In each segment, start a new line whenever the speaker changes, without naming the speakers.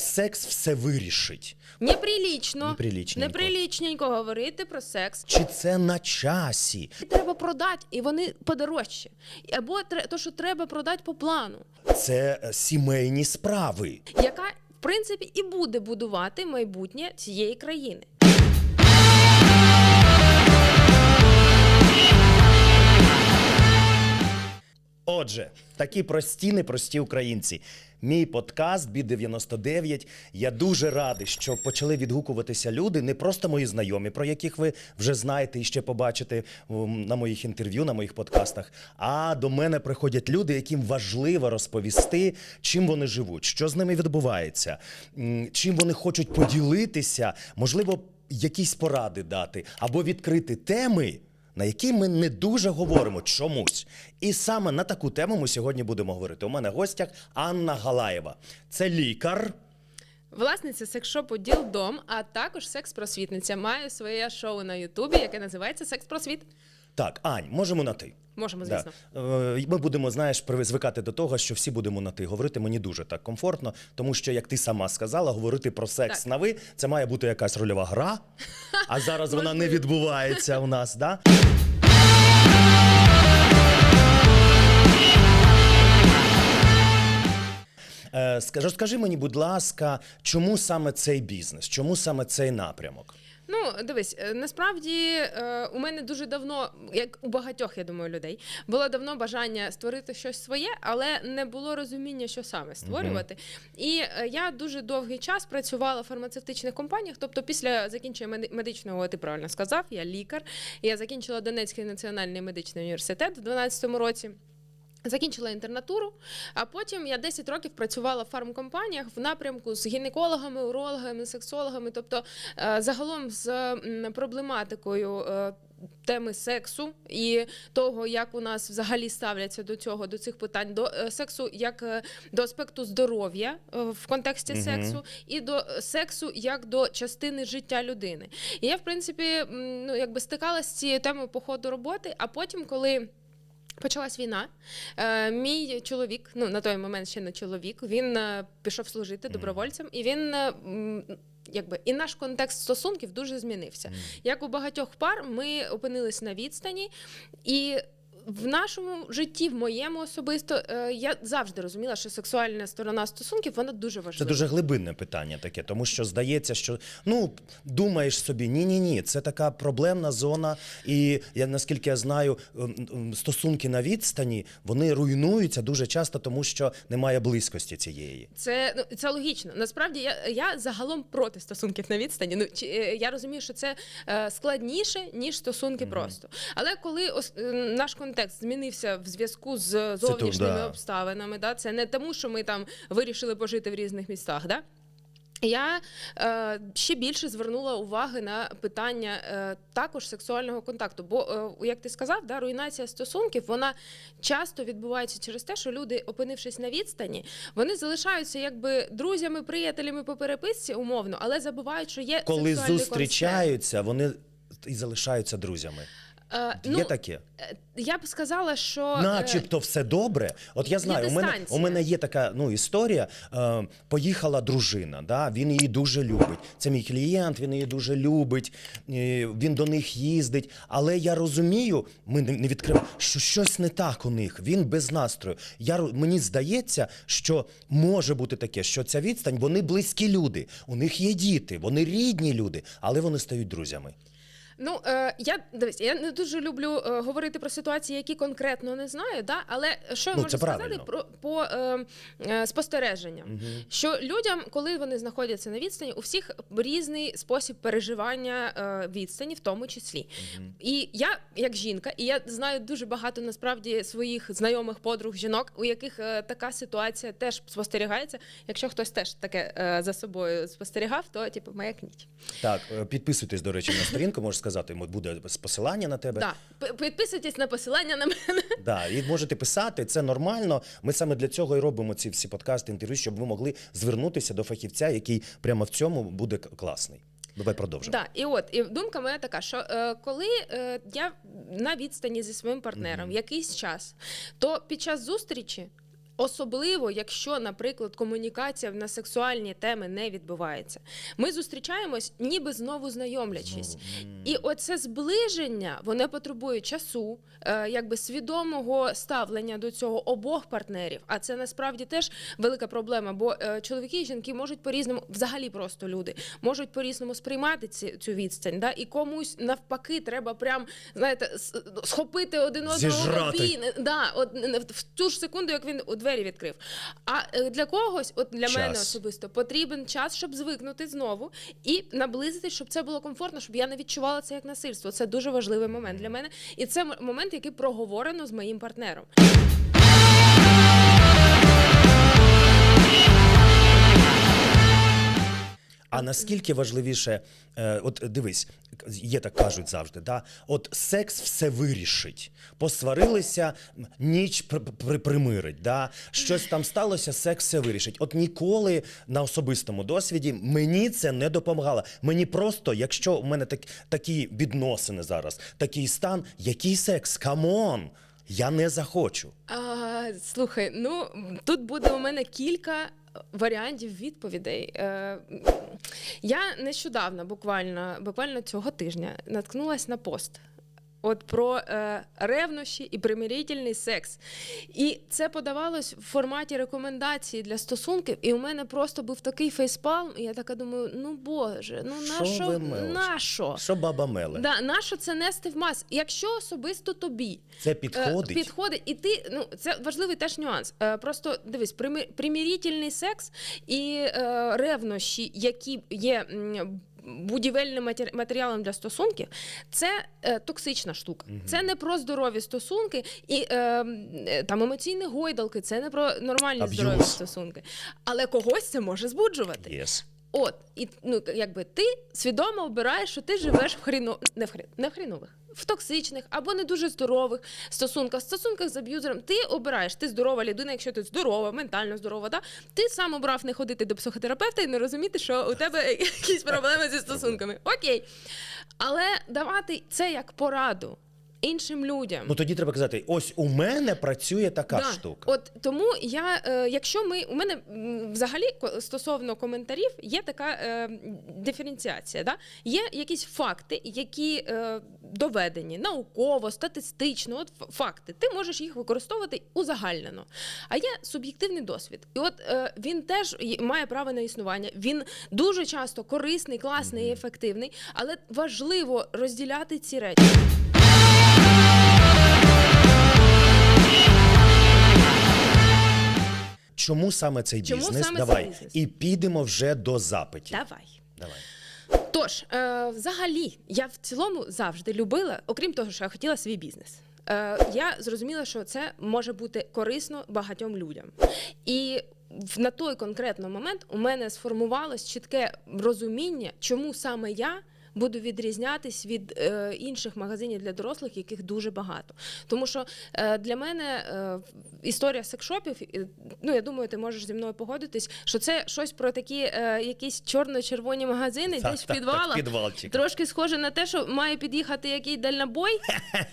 секс все вирішить?
Неприлічно.
Неприлічненько.
Неприлічненько говорити про секс.
Чи це на часі?
Треба продати, і вони подорожчі. Або то, що треба продати по плану,
Це е, сімейні справи.
яка в принципі і буде будувати майбутнє цієї країни.
Отже, такі прості, непрості українці. Мій подкаст бі 99 Я дуже радий, що почали відгукуватися люди, не просто мої знайомі, про яких ви вже знаєте і ще побачите на моїх інтерв'ю, на моїх подкастах. А до мене приходять люди, яким важливо розповісти, чим вони живуть, що з ними відбувається, чим вони хочуть поділитися, можливо, якісь поради дати або відкрити теми на якій ми не дуже говоримо чомусь. І саме на таку тему ми сьогодні будемо говорити. У мене в гостях Анна Галаєва. Це лікар.
Власниця секс-шопу Ділдом, а також секс-просвітниця. Має своє шоу на Ютубі, яке називається Секс-просвіт.
Так, Ань, можемо на ти.
Можемо,
Да.
звісно.
Е, Ми будемо, знаєш, звикати до того, що всі будемо на ти говорити. Мені дуже так комфортно, тому що, як ти сама сказала, говорити про секс
Так.
на ви це має бути якась рольова гра. А зараз вона не відбувається у нас. Да? Е, ска- Розкажи мені, будь ласка, чому саме цей бізнес, чому саме цей напрямок?
Ну, дивись, е, насправді е, у мене дуже давно, як у багатьох, я думаю, людей, було давно бажання створити щось своє, але не було розуміння, що саме створювати. І е, я дуже довгий час працювала в фармацевтичних компаніях. Тобто, після закінчення медичного, ти правильно сказав, я лікар. Я закінчила Донецький національний медичний університет в 2012 році. Закінчила інтернатуру, а потім я 10 років працювала в фармкомпаніях в напрямку з гінекологами, урологами, сексологами, тобто е, загалом з проблематикою. е, Теми сексу і того, як у нас взагалі ставляться до цього, до цих питань, до е, сексу як до аспекту здоров'я в контексті
Мгм.
сексу, і до сексу як до частини життя людини. І я, в принципі, ну якби стикалася з цією темою по ходу роботи, а потім, коли. Почалась війна. Е, мій чоловік, ну на той момент ще не чоловік, він е, пішов служити добровольцем, і він е, м, якби і наш контекст стосунків дуже змінився. Як у багатьох пар, ми опинились на відстані, і в нашому житті, в моєму особисто, е, я завжди розуміла, що сексуальна сторона стосунків вона дуже важлива.
Це дуже глибинне питання таке, тому що здається, що ну думаєш собі, ні, ні, ні, це така проблемна зона. І я наскільки я знаю, стосунки на відстані вони руйнуються дуже часто, тому що немає близькості цієї.
Це ну це логічно. Насправді я, я загалом проти стосунків на відстані. Ну чи е, я розумію, що це е, складніше ніж стосунки просто. Але коли ос, наш контекст змінився в зв'язку з зовнішніми
да.
обставинами, да, це не тому, що ми там вирішили пожити в різних містах. Да? Я е, ще більше звернула уваги на питання е, також сексуального контакту. Бо, е, як ти сказав, да, руйнація стосунків вона часто відбувається через те, що люди, опинившись на відстані, вони залишаються якби друзями, приятелями по переписці, умовно, але забувають, що є
Коли
сексуальний
зустрічаються, вони і залишаються друзями.
Е,
Є
ну,
таке.
е, я б сказала, що е,
Начебто все добре. От я знаю, у мене, у
дистанція.
мене є така ну, історія. Е, поїхала дружина, да? він її дуже любить. Це мій клієнт, він її дуже любить, е, він до них їздить. Але я розумію, ми не не відкриваємо, що щось не так у них. Він без настрою. Я, ро- мені здається, що може бути таке, що ця відстань, вони близькі люди, у них є діти, вони рідні люди, але вони стають друзями.
Ну е, я дивись, я не дуже люблю е, говорити про ситуації, які конкретно не знаю, да? але що я
Ну,
можу сказати
правильно.
про по е, е, спостереженням, що людям, коли вони знаходяться на відстані, у всіх різний спосіб переживання е, відстані, в тому числі. І я, як жінка, і я знаю дуже багато насправді своїх знайомих подруг жінок, у яких е, така ситуація теж спостерігається. Якщо хтось теж таке е, за собою спостерігав, то типу маякніть.
Так, е, підписуйтесь, до речі, на сторінку, можеш сказати, мо- буде посилання на тебе.
Да. П- Підписуйтесь на посилання на мене.
Да, і можете писати, це нормально. Ми саме для цього і робимо ці всі подкасти, інтерв'ю, щоб ви могли звернутися до фахівця, який прямо в цьому буде класний. Давай продовжимо.
Да, і от і думка моя така, що е, коли е, я на відстані зі своїм партнером якийсь час, то під час зустрічі. Особливо, якщо, наприклад, комунікація на сексуальні теми не відбувається. Ми зустрічаємось, ніби знову знайомлячись. І оце зближення воно потребує часу, е, якби свідомого ставлення до цього обох партнерів. А це насправді теж велика проблема, бо е, чоловіки і жінки можуть по-різному, взагалі просто люди, можуть по-різному сприймати ці, цю відстань. Да? І комусь навпаки треба прям, знаєте, схопити один одного. Да, от в ту ж секунду, як він у двері відкрив. А е, для когось, от для
Час.
мене особисто, потрібен час, щоб звикнути знову і наблизитись, щоб це було комфортно, щоб я не відчувала це як насильство. Це дуже важливий момент для мене. І це момент, який проговорено з моїм партнером.
А наскільки важливіше, е, от дивись, є так кажуть завжди, да? от секс все вирішить. Посварилися, ніч при, при, примирить. Да? Щось там сталося, секс все вирішить. От ніколи на особистому досвіді мені це не допомагало. Мені просто, якщо у мене так, такі відносини зараз, такий стан, який секс? Камон! Я не захочу.
А, слухай, ну тут буде у мене кілька варіантів відповідей. Е, я нещодавно, буквально, буквально цього тижня, наткнулась на пост. От про е, ревнощі і примирительний секс. І це подавалось в форматі рекомендації для стосунків. І у мене просто був такий фейспалм, і я така думаю: ну боже, ну на що? На що?
Що баба меле?
Да, на що це нести в мас? Якщо особисто тобі
Це
Е,
підходить.
Підходить, і ти ну це важливий теж нюанс. Е, просто дивись, примирительний секс і е, ревнощі, які є. м, Будівельним матер- матеріалом для стосунків це е, токсична штука. Це не про здорові стосунки і е, е, там емоційні гойдалки, це не про нормальні
Аб'юз.
здорові стосунки. Але когось це може збуджувати.
Yes.
От, і ну якби ти свідомо обираєш, що ти живеш в хріно... не в хрі... не в хрінових, в токсичних або не дуже здорових стосунках, стосунках з аб'юзером. Ти обираєш, ти здорова людина, якщо ти здорова, ментально здорова, да? ти сам обрав не ходити до психотерапевта і не розуміти, що у тебе якісь проблеми зі стосунками. Окей. Але давати це як пораду іншим людям.
Ну тоді треба казати: ось у мене працює така
Да.
штука.
От тому я, е, якщо ми у мене взагалі стосовно коментарів є така е, диференціація. Да? Є якісь факти, які е, доведені науково, статистично, от факти. Ти можеш їх використовувати узагальнено. А є суб'єктивний досвід. І от е, він теж має право на існування. Він дуже часто корисний, класний і ефективний, але важливо розділяти ці речі.
Чому саме цей
Чому
бізнес?
саме цей
Давай.
бізнес?
І підемо вже до запитів.
Давай.
Давай.
Тож, е, взагалі, я в цілому завжди любила, окрім того, що я хотіла свій бізнес. Е, я зрозуміла, що це може бути корисно багатьом людям. І на той конкретний момент у мене сформувалось чітке розуміння, чому саме я. Буду відрізнятись від е, інших магазинів для дорослих, яких дуже багато. Тому що е, для мене е, історія секшопів, е, ну я думаю, ти можеш зі мною погодитись, що це щось про такі е, якісь чорно-червоні магазини,
Так,
десь в підвалах.
так.
Трошки схоже на те, що має під'їхати який дальнобой,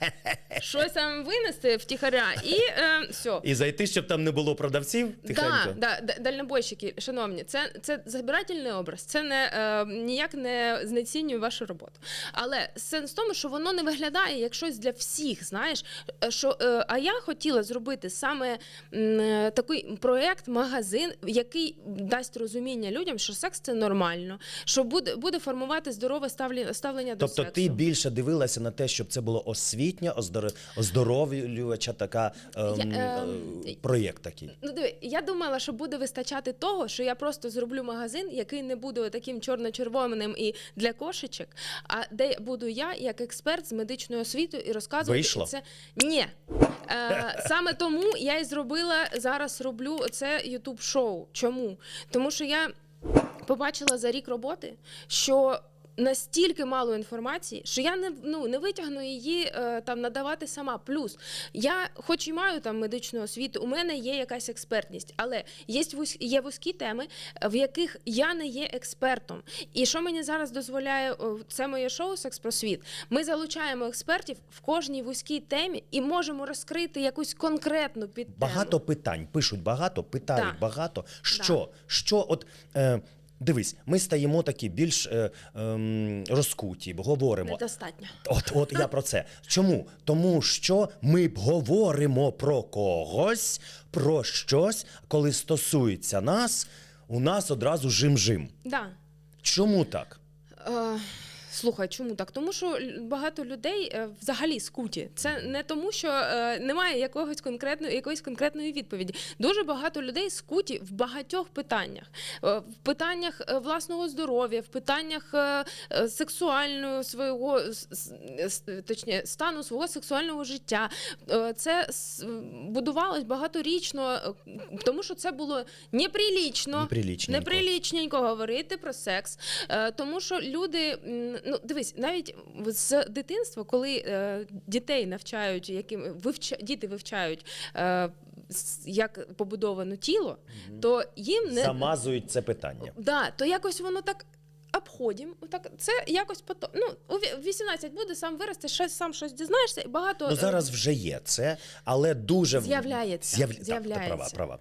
щось там винести втіхаря, і е, все.
І зайти, щоб там не було продавців,
да, да, дальнобойщики, шановні, це, це забирательний образ, це не е, ніяк не знецінює вашу роботу. Але сенс в тому, що воно не виглядає як щось для всіх. Знаєш, Е, що е, а я хотіла зробити саме е, такий проект, магазин, який дасть розуміння людям, що секс це нормально, що буде, буде формувати здорове ставлення, ставлення до
Тобто ти більше дивилася на те, щоб це було освітня, оздор- оздоровлювача така ем,
Я,
е,
ем,
проєкт такий.
Ну, диви, я думала, що буде вистачати того, що я просто зроблю магазин, який не буде таким чорно-червоним і для кошечок, а де буду я як експерт з медичною освітою і розказувати
Вийшло?
І це. Ні. Е, саме тому я і зробила зараз роблю це Ютуб шоу. Чому? Тому що я побачила за рік роботи, що настільки мало інформації, що я не ну не витягну її е, там надавати сама. Плюс я, хоч і маю там медичну освіту, у мене є якась експертність, але є вузь, є вузькі теми, в яких я не є експертом. І що мені зараз дозволяє це моє шоу Секс про світ. Ми залучаємо експертів в кожній вузькій темі і можемо розкрити якусь конкретну підтему.
Багато питань пишуть багато, питають
Так.
багато. Що? Що, от е, дивись, ми стаємо такі більш е, е, розкуті, говоримо.
недостатньо.
От, от я про це. Чому? Тому що ми б говоримо про когось, про щось, коли стосується нас, у нас одразу жим-жим.
Да.
Чому так?
Е, Слухай, чому так? Тому що багато людей е, взагалі скуті. Це не тому, що е, немає якогось конкретної якоїсь конкретної відповіді. Дуже багато людей скуті в багатьох питаннях, Е, в питаннях власного здоров'я, в питаннях сексуального свого точніше, стану свого сексуального життя. Це будувалось багаторічно, тому що це було неприлічно.
Неприлічненько.
Говорити про секс, тому що люди, ну дивись, навіть з дитинства, коли е, дітей навчають, яким вивча, діти вивчають. Е, як побудовано тіло, то їм не
Замазують це питання.
да, то якось воно так обходім. Так це якось потом. Ну у в 18 буде сам вирости, щось сам щось дізнаєшся, і багато
Ну
е,
зараз вже є це, але дуже
З'являється,
З'яв... Так, ти права, права.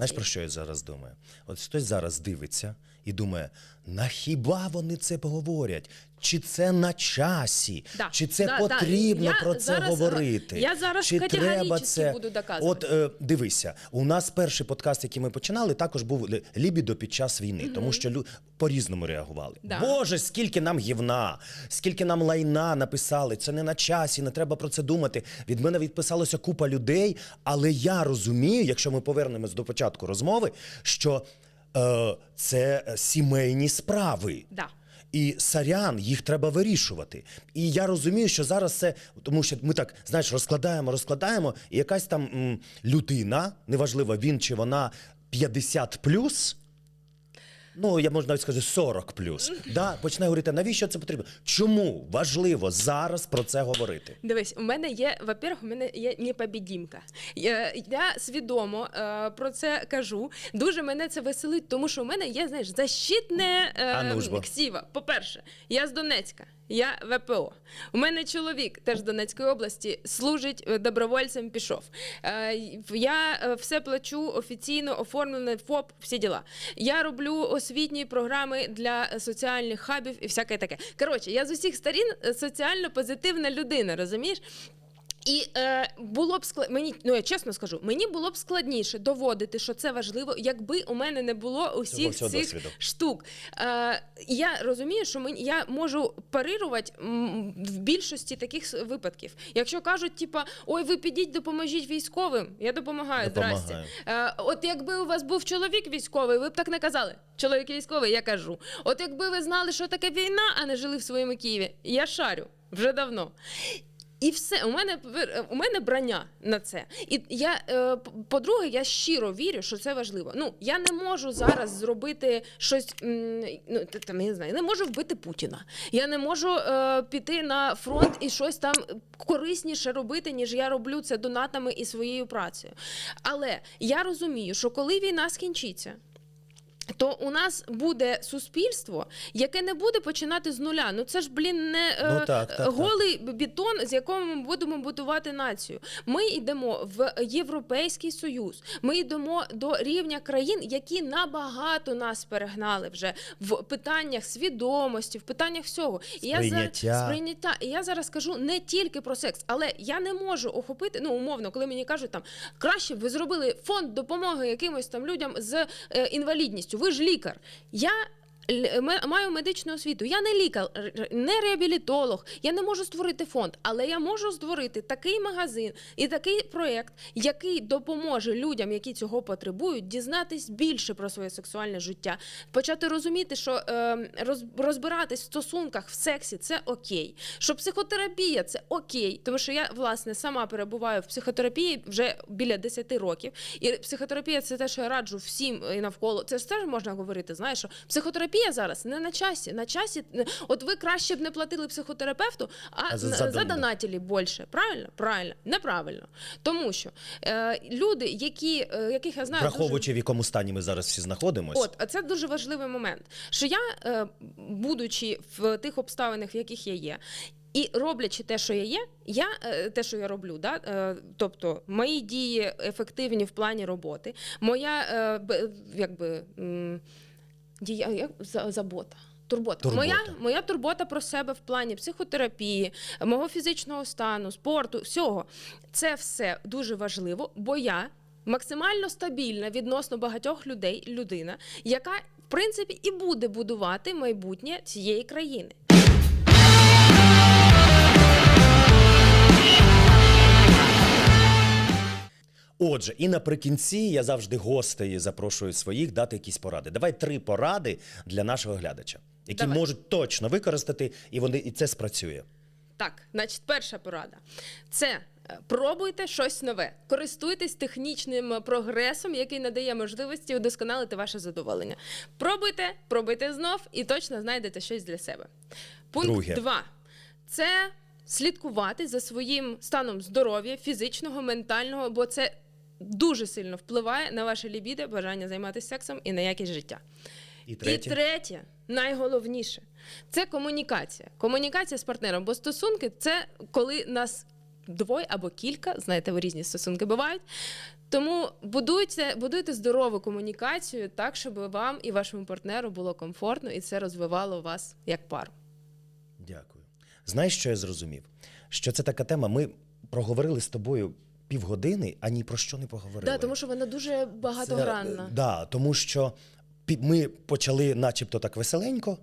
Знаєш, про що я зараз думаю? От хтось зараз дивиться і думає, на хіба вони це поговорять? Чи це на часі?
Да,
Чи це
да, да.
потрібно
Я
про це
зараз, е,
говорити?
я зараз
Чи треба це?
буду доказувати.
От е, дивися, у нас перший подкаст, який ми починали, також був лі- лібідо під час війни, тому що лю... по-різному реагували.
Да.
Боже, скільки нам гівна, скільки нам лайна написали. Це не на часі, не треба про це думати. Від мене відписалося купа людей, але я розумію, якщо ми повернемось до початку розмови, що це е, сімейні справи.
Да.
І сарян їх треба вирішувати. І я розумію, що зараз це, тому що ми так знаєш, розкладаємо, розкладаємо, і якась там м, людина, неважливо, він чи вона 50 плюс. Ну, я можу навіть сказати 40 плюс. Да, почне говорити, навіщо це потрібно? Чому важливо зараз про це говорити?
Дивись, у мене є, во-первых, у мене є непобідімка. Я, я свідомо е, про це кажу. Дуже мене це веселить, тому що у мене є, знаєш, защитне е,
А ну ж бо.
ксіва. По-перше, я з Донецька, я ВПО. У мене чоловік теж Донецької області служить е, добровольцем, пішов. Е, я е, все плачу офіційно, оформлене ФОП, всі діла. Я роблю освітні програми для соціальних хабів і всяке таке. Коротше, я з усіх сторін соціально позитивна людина, розумієш? І е, було б склад... мені, ну я чесно скажу, мені було б складніше доводити, що це важливо, якби у мене не було усіх цих
досвіду.
штук. Е, я розумію, що мені я можу парирувати в більшості таких випадків. Якщо кажуть, типа, ой, ви підіть, допоможіть військовим, я допомагаю. Здрасте. Е, от якби у вас був чоловік військовий, ви б так не казали. Чоловік військовий, я кажу. От якби ви знали, що таке війна, а не жили в своєму Києві, я шарю вже давно. І все, у мене у мене брання на це. І я е, по-друге, я щиро вірю, що це важливо. Ну я не можу зараз зробити щось. Ну там я не знаю, не можу вбити Путіна. Я не можу е, піти на фронт і щось там корисніше робити, ніж я роблю це донатами і своєю працею. Але я розумію, що коли війна скінчиться. То у нас буде суспільство, яке не буде починати з нуля. Ну це ж блін не е,
Ну, так, так, так.
голий бетон, з якого ми будемо будувати націю. Ми йдемо в Європейський Союз. Ми йдемо до рівня країн, які набагато нас перегнали вже в питаннях свідомості, в питаннях всього. І я зараз сприйняття. І я зараз кажу не тільки про секс, але я не можу охопити. Ну умовно, коли мені кажуть там краще б ви зробили фонд допомоги якимось там людям з е, інвалідністю. Ви ж лікар. Я маю медичну освіту. Я не лікар, не реабілітолог. Я не можу створити фонд, але я можу створити такий магазин і такий проєкт, який допоможе людям, які цього потребують, дізнатись більше про своє сексуальне життя, почати розуміти, що е, роз, розбиратись в стосунках в сексі це окей. Що психотерапія це окей, тому що я власне сама перебуваю в психотерапії вже біля 10 років. І психотерапія це те, що я раджу всім і навколо. Це ж теж можна говорити. Знаєш, що психотерапія зараз не на часі. На часі, от ви краще б не платили психотерапевту, а,
А за-
на- більше. Правильно? Правильно, неправильно. Тому що е, люди, які, е, яких я знаю, дуже-
Враховуючи, в якому стані ми зараз всі знаходимося.
От, а це дуже важливий момент. Що я, е, будучи в тих обставинах, в яких я є, і роблячи те, що я є, я е, те, що я роблю, да? е, тобто мої дії ефективні в плані роботи, моя е, якби дія, як забота. Турбота.
Турбота.
Моя, моя турбота про себе в плані психотерапії, мого фізичного стану, спорту, всього. Це все дуже важливо, бо я максимально стабільна відносно багатьох людей людина, яка в принципі і буде будувати майбутнє цієї країни.
Отже, і наприкінці я завжди гостей запрошую своїх дати якісь поради. Давай три поради для нашого глядача, які
Давай.
можуть точно використати, і вони і це спрацює.
Так, значить, перша порада це е, пробуйте щось нове, користуйтесь технічним прогресом, який надає можливості удосконалити ваше задоволення. Пробуйте, пробуйте знов і точно знайдете щось для себе. Пункт
Друге.
2. це слідкувати за своїм станом здоров'я, фізичного, ментального, бо це дуже сильно впливає на ваше лібідо, бажання займатися сексом і на якість життя.
І третє.
І третє, найголовніше, це комунікація. Комунікація з партнером, бо стосунки це коли нас двоє або кілька, знаєте, ви різні стосунки бувають. Тому будуйте, будуйте здорову комунікацію так, щоб вам і вашому партнеру було комфортно, і це розвивало вас як пару.
Дякую. Знаєш, що я зрозумів? Що це така тема. Ми проговорили з тобою півгодини, ані ні про що не поговорили.
Да, тому що вона дуже багатогранна.
Це, да, тому що ми почали, начебто, так веселенько,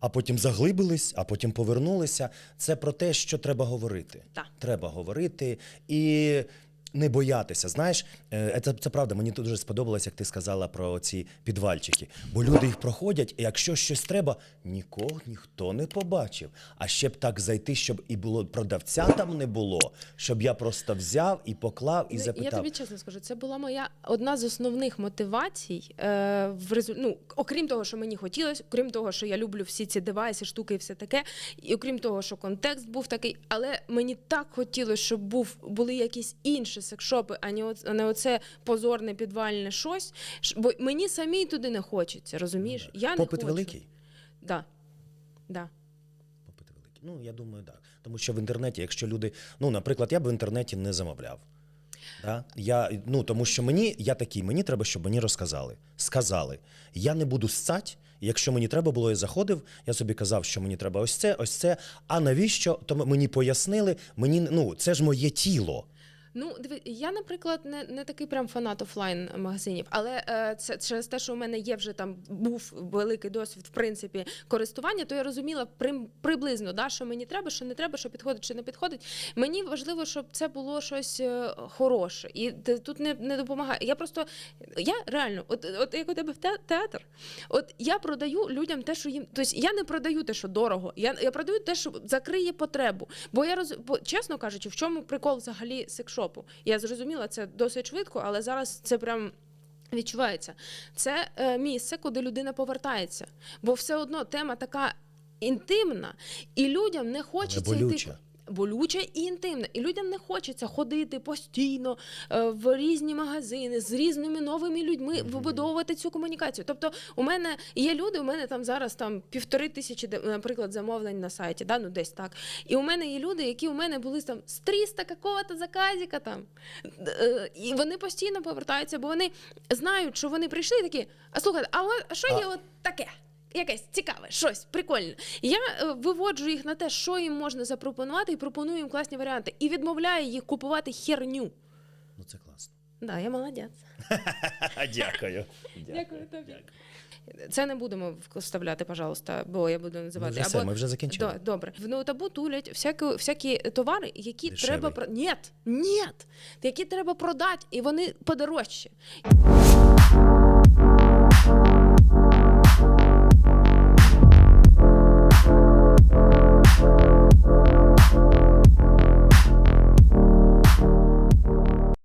а потім заглибились, а потім повернулися. Це про те, що треба говорити.
Так.
Треба говорити і. Не боятися, знаєш, е, це, це правда. Мені дуже сподобалось, як ти сказала про ці підвальчики. Бо люди їх проходять, і якщо щось треба, нікого ніхто не побачив. А ще б так зайти, щоб і було продавця там не було, щоб я просто взяв і поклав і
Ну,
запитав.
Я тобі чесно скажу, це була моя одна з основних мотивацій. Е, в резу... ну, окрім того, що мені хотілося, окрім того, що я люблю всі ці девайси, штуки і все таке, і окрім того, що контекст був такий, але мені так хотілося, щоб був були якісь інші секшопи, а не, не оце позорне підвальне щось. Бо мені самій туди не хочеться, розумієш? Я не
Попит
хочу.
великий.
Да. Да.
Попит великий. Ну, я думаю, так. Тому що в інтернеті, якщо люди. Ну, наприклад, я б в інтернеті не замовляв. Да? Я, ну, тому що мені, я такий, мені треба, щоб мені розказали. Сказали. Я не буду ссать. Якщо мені треба було, я заходив, я собі казав, що мені треба ось це, ось це. А навіщо? То мені пояснили, мені ну, це ж моє тіло.
Ну, диви, я, наприклад, не, не такий прям фанат офлайн магазинів, але е, це через те, що у мене є вже там був великий досвід, в принципі, користування, то я розуміла прим, приблизно, да, що мені треба, що не треба, що підходить, чи не підходить. Мені важливо, щоб це було щось е, хороше. І тут не, не допомагає. Я просто я реально, от, от як у тебе в театр, от я продаю людям те, що їм. Тобто я не продаю те, що дорого. Я, я продаю те, що закриє потребу. Бо я роз... бо, чесно кажучи, в чому прикол взагалі секшопу? Я зрозуміла це досить швидко, але зараз це прям. Відчувається, це е, місце, куди людина повертається, бо все одно тема така інтимна, і людям не хочеться йти. Болюче і інтимне. І людям не хочеться ходити постійно е, в різні магазини з різними новими людьми, вибудовувати цю комунікацію. Тобто, у мене є люди, у мене там зараз там півтори тисячі, наприклад, замовлень на сайті, да, ну десь так. І у мене є люди, які у мене були там з 300 какого-то заказіка там. Е, І вони постійно повертаються, бо вони знають, що вони прийшли такі, а слухайте, а що є от таке? Якесь цікаве, щось прикольне. Я е, виводжу їх на те, що їм можна запропонувати, і пропоную їм класні варіанти. І відмовляю їх купувати херню.
Ну, це класно.
Да, я молодець.
Дякую.
Дякую тобі. Це не будемо вставляти, пожалуйста, бо я буду називати.
Ми вже все, ми вже закінчили.
Да, добре. В ноутабу тулять всякі, всякі товари, які
Дешевий.
треба про ні, ні, які треба продати, і вони подорожчі.